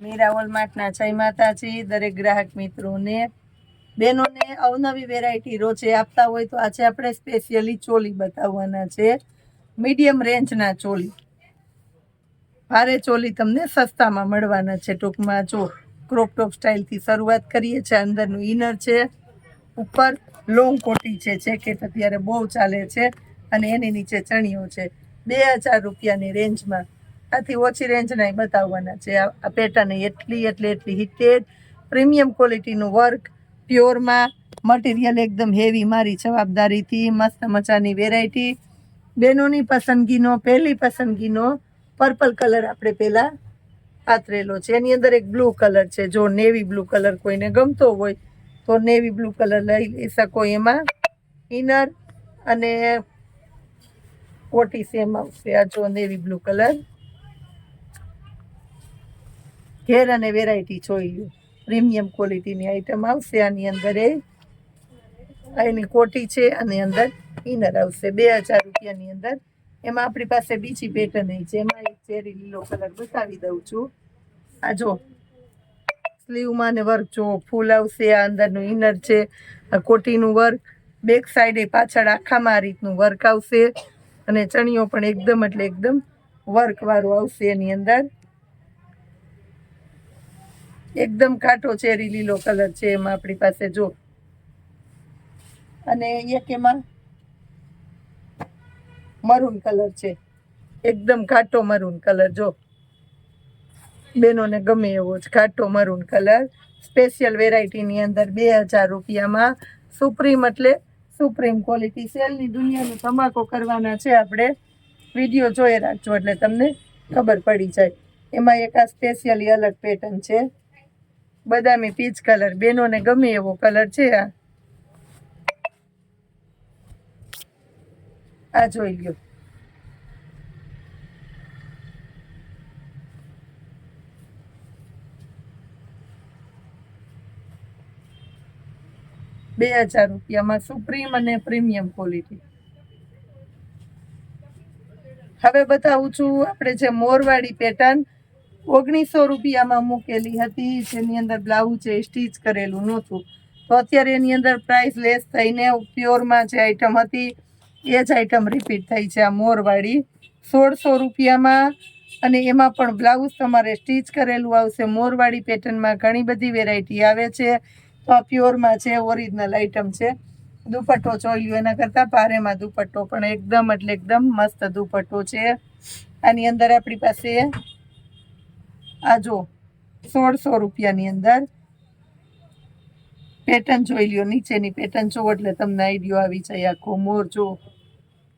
મીરા વોલમાર્ટના જય માતાજી, દરેક ગ્રાહક મિત્રોને, બહેનોને અવનવી વેરાયટી રોજે આપતા હોય તો આજે આપણે સ્પેશિયલી ચોલી બતાવવાના છે. મીડિયમ રેન્જના ચોલી. ભારે ચોલી તમને સસ્તામાં મળવાના છે. ટૂંકમાં જો ક્રોપ ટોપ સ્ટાઇલથી શરૂઆત કરીએ છીએ, અંદરનું ઇનર છે, ઉપર લોંગ કોટી છે જેકેટ અત્યારે બહુ ચાલે છે અને એની નીચે ચણિયો છે. બે હજાર રૂપિયાની રેન્જમાં આથી ઓછી રેન્જના બતાવવાના છે. આ પેટર્ન એટલી, એટલે, એટલી હિટેડ પ્રીમિયમ ક્વોલિટીનું વર્ક પ્યોરમાં મટીરિયલ એકદમ હેવી મારી જવાબદારીથી, મસ્ત મજાની વેરાયટી બહેનોની પસંદગીનો, પહેલી પસંદગીનો પર્પલ કલર આપણે પહેલાં પાથરેલો છે. એની અંદર એક બ્લુ કલર છે. જો નેવી બ્લુ કલર કોઈને ગમતો હોય, તો નેવી બ્લુ કલર લઈ લઈ શકો એમાં. ઇનર અને કોટી સેમ આવશે આ જો નેવી બ્લુ કલર ઘેર અને વેરાયટી જોઈ લો પ્રીમિયમ ક્વોલિટીની આઈટમ આવશે આની અંદર એની કોટી છે અને અંદર. ઇનર આવશે બે હજાર રૂપિયાની અંદર. એમાં આપણી પાસે બીજી પેટર્ન છે. એમાં એક ચેરી લીલો કલર બતાવી દઉં છું. આ જો. સ્લીવમાં ને વર્ક જો, ફૂલ આવશે. આ અંદરનું ઇનર છે. કોટીનું વર્ક બેક સાઈડે પાછળ આખામાં આ રીતનું વર્ક આવશે. અને ચણિયો પણ એકદમ એટલે એકદમ વર્કવાળું આવશે એની અંદર. એકદમ કાટો ચેરી લીલો કલર છે એમાં આપણી પાસે, જો. અને એક એમાં મરૂન કલર છે. એકદમ ઘાટો મરૂન કલર, જો. બેનોને ગમે એવો જ ઘાટો મરૂન કલર. સ્પેશિયલ વેરાયટીની અંદર બે હજાર રૂપિયામાં સુપ્રીમ એટલે સુપ્રીમ ક્વોલિટી સેલની દુનિયાનો ધમાકો કરવાના છે આપણે. વીડિયો જોઈ રાખજો એટલે તમને ખબર પડી જાય. એમાં એક આ સ્પેશિયલી અલગ પેટર્ન છે. બદામી પીચ કલર બેનોને ગમે એવો કલર છે આ. આ જોઈ લ્યો. બે હજાર રૂપિયામાં સુપ્રીમ અને પ્રીમિયમ ક્વોલિટી. હવે બતાવું છું આપણે જે મોરવાડી પેટર્ન ઓગણીસો રૂપિયામાં મૂકેલી હતી. જેની અંદર બ્લાઉઝ છે સ્ટીચ કરેલું નહોતું. તો અત્યારે એની અંદર પ્રાઇસ લેસ થઈને પ્યોરમાં જે આઈટમ હતી, એ જ આઈટમ રિપીટ થઈ છે આ મોરવાળી સોળસો રૂપિયામાં અને એમાં પણ બ્લાઉઝ તમારે સ્ટીચ કરેલું આવશે. મોરવાળી પેટર્નમાં ઘણી બધી વેરાયટી આવે છે. તો આ પ્યોરમાં છે ઓરિજિનલ આઈટમ છે, દુપટ્ટો ચોલ્યો એના કરતાં ભારેમાં દુપટ્ટો પણ એકદમ એટલે એકદમ મસ્ત દુપટ્ટો છે. આની અંદર આપણી પાસે આ જો, સોળસો રૂપિયાની અંદર. પેટર્ન જોઈ લ્યો, નીચેની પેટર્ન જો એટલે તમને આઈડિયો આવી જાય આખો મોર જો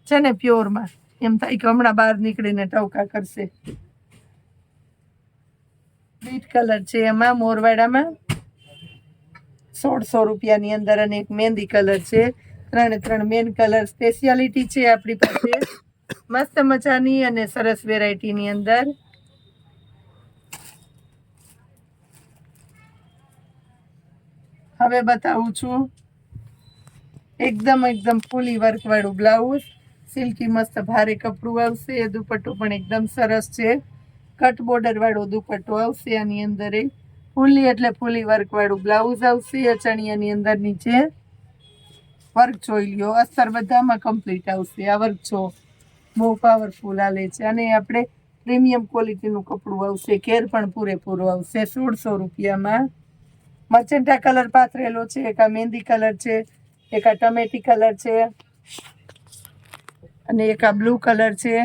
છે ને પ્યોરમાં, એમ થાય કે હમણાં બહાર નીકળીને ટવકા કરશે. બીટ કલર છે એમાં, મોરવાડામાં. સોળસો રૂપિયાની અંદર અને એક મહેંદી કલર છે. ત્રણે ત્રણ મેન કલર સ્પેશિયાલિટી છે આપણી પાસે. મસ્ત મજાની અને સરસ વેરાયટીની અંદર. હવે બતાવું છું. એકદમ એકદમ ફૂલી વર્ક વાળું બ્લાઉઝ. સિલ્કી મસ્ત ભારે કપડું આવશે. દુપટ્ટો પણ એકદમ સરસ છે. કટ બોર્ડર વાળો દુપટ્ટો આવશે આની અંદર. એ ફૂલી એટલે ફૂલી વર્ક વાળું બ્લાઉઝ આવશે ચણિયાની અંદર નીચે. વર્ક જોઈ લ્યો. અસ્તર બધામાં કમ્પ્લીટ આવશે. આ વર્ક જો બહુ પાવરફુલ આલે છે. અને આપણે પ્રીમિયમ ક્વોલિટીનું કપડું આવશે. કેર પણ પૂરેપૂરો આવશે. સોળસો રૂપિયામાં. મચેન્ટા કલર પાથરેલો છે, એક આ મહેંદી કલર છે, એક આ ટમેટી કલર છે, અને એક આ બ્લુ કલર છે,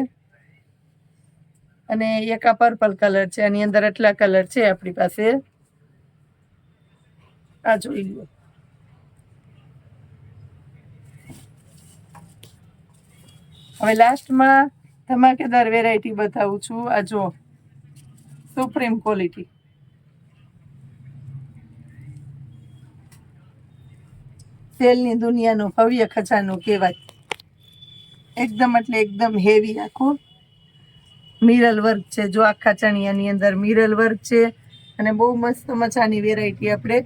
અને એક આ પર્પલ કલર છે, આની અંદર આટલા કલર છે આપણી પાસે. આ જોઈ લો. હવે લાસ્ટમાં ધમાકેદાર વેરાયટી બતાવું છું. આ જો સુપ્રીમ ક્વોલિટી સેલની દુનિયાનું ભવ્ય ખજાનું કહેવાય. એકદમ એટલે એકદમ હેવી આખું. મિરલ વર્ક છે. જો આખા ચણિયાની અંદર મિરલ વર્ક છે અને બહુ મસ્ત મજાની વેરાયટી આપણે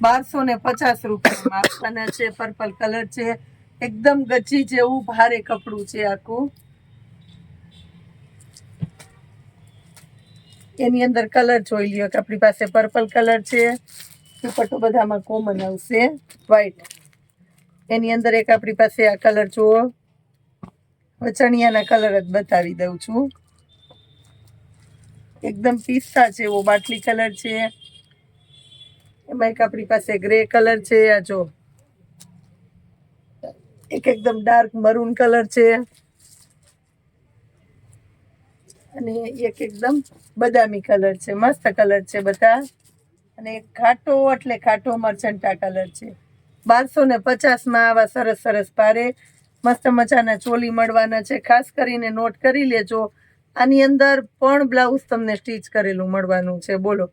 બારસો ને પચાસ રૂપિયામાં આપવાના છે. પર્પલ કલર છે. એકદમ ગજી જેવું ભારે કપડું છે આખું. એની અંદર કલર જોઈ લ્યો કે આપણી પાસે પર્પલ કલર છે. દુપટ્ટો બધામાં કોમન આવશે. વ્હાઈટ એની અંદર એક આપણી પાસે આ કલર જુઓ. ચણિયાના કલર જ બતાવી દઉં છું. એકદમ પિસ્તા જેવો બાટલી કલર છે. એમાં એક આપણી પાસે ગ્રે કલર છે, આ જો. એક એકદમ ડાર્ક મરૂન કલર છે. અને એક એકદમ બદામી કલર છે, મસ્ત કલર છે બધા. અને ખાટો, એટલે ખાટો મરચંટા કલર છે. બારસો ને પચાસમાં આવા સરસ સરસ પારે મસ્ત મજાના ચોલી મળવાના છે. ખાસ કરીને નોટ કરી લેજો. આની અંદર પણ બ્લાઉઝ તમને સ્ટીચ કરેલું મળવાનું છે. બોલો.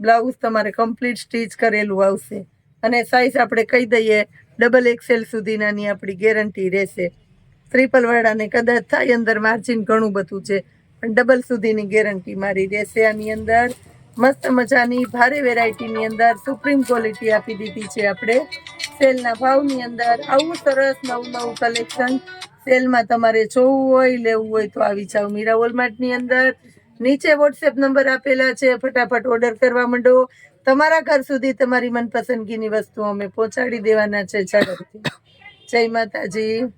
બ્લાઉઝ તમારે કમ્પ્લીટ સ્ટીચ કરેલું આવશે. અને સાઈઝ આપણે કહી દઈએ ડબલ એક્સેલ સુધીનાની આપણી ગેરંટી રહેશે. ત્રિપલવાળાને કદાચ થાય અંદર માર્જિન ઘણું બધું છે, પણ ડબલ સુધીની ગેરંટી મારી રહેશે આની અંદર. મસ્ત મજાની ભારે વેરાયટીની અંદર સુપ્રીમ ક્વોલિટી આપી દીધી છે આપણે. સેલના ભાવની અંદર આવું સરસ નવું નવું કલેક્શન સેલમાં તમારે જોવું હોય, લેવું હોય તો આવી જાઓ. મીરા વોલમાર્ટની અંદર નીચે વોટ્સએપ નંબર આપેલા છે. ફટાફટ ઓર્ડર કરવા માંડો. તમારા ઘર સુધી તમારી મનપસંદગીની વસ્તુ અમે પહોંચાડી દેવાના છે. ઝડપથી જય માતાજી.